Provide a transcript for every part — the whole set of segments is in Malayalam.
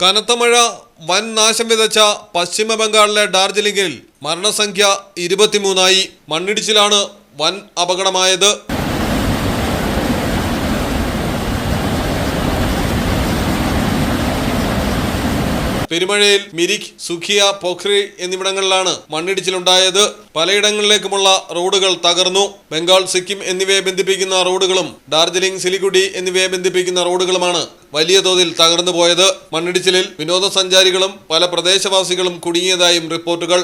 കനത്ത മഴ വൻ നാശം വിതച്ച പശ്ചിമ ബംഗാളിലെ ഡാർജിലിംഗിൽ മരണസംഖ്യ ഇരുപത്തിമൂന്നായി. മണ്ണിടിച്ചിലാണ് വൻ അപകടമായത്. പെരുമഴയിൽ മിരിക് സുഖിയ പോഖ്രി എന്നിവിടങ്ങളിലാണ് മണ്ണിടിച്ചിലുണ്ടായത്. പലയിടങ്ങളിലേക്കുമുള്ള റോഡുകൾ തകർന്നു. ബംഗാൾ സിക്കിം എന്നിവയെ ബന്ധിപ്പിക്കുന്ന റോഡുകളും ഡാർജിലിംഗ് സിലിഗുഡി എന്നിവയെ ബന്ധിപ്പിക്കുന്ന റോഡുകളുമാണ് വലിയ തോതിൽ തകർന്നു പോയത് മണ്ണിടിച്ചിലിൽ വിനോദസഞ്ചാരികളും പല പ്രദേശവാസികളും കുടുങ്ങിയതായും റിപ്പോർട്ടുകൾ.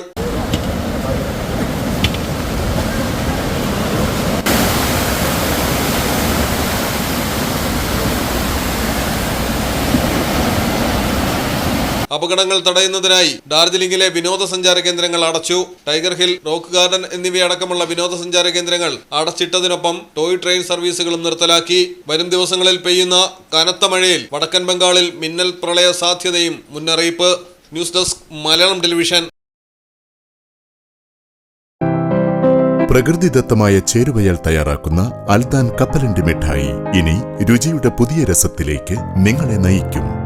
അപകടങ്ങൾ തടയുന്നതിനായി ഡാർജിലിംഗിലെ വിനോദസഞ്ചാര കേന്ദ്രങ്ങൾ അടച്ചു. ടൈഗർ ഹിൽ റോക്ക് ഗാർഡൻ എന്നിവയടക്കമുള്ള വിനോദസഞ്ചാര കേന്ദ്രങ്ങൾ അടച്ചിട്ടതിനൊപ്പം ടോയ് ട്രെയിൻ സർവീസുകളും നിർത്തലാക്കി. വരും ദിവസങ്ങളിൽ പെയ്യുന്ന കനത്ത മഴയിൽ വടക്കൻ ബംഗാളിൽ മിന്നൽ പ്രളയ സാധ്യതയും മുന്നറിയിപ്പ്. News desk Malayalam television. പ്രകൃതിദത്തമായ ചേരുവയാൽ തയ്യാറാക്കുന്ന അൽദാൻ കപ്പലണ്ടി മിഠായി. ഇനി രുചിയുടെ പുതിയ രസത്തിലേക്ക് നിങ്ങളെ നയിക്കും.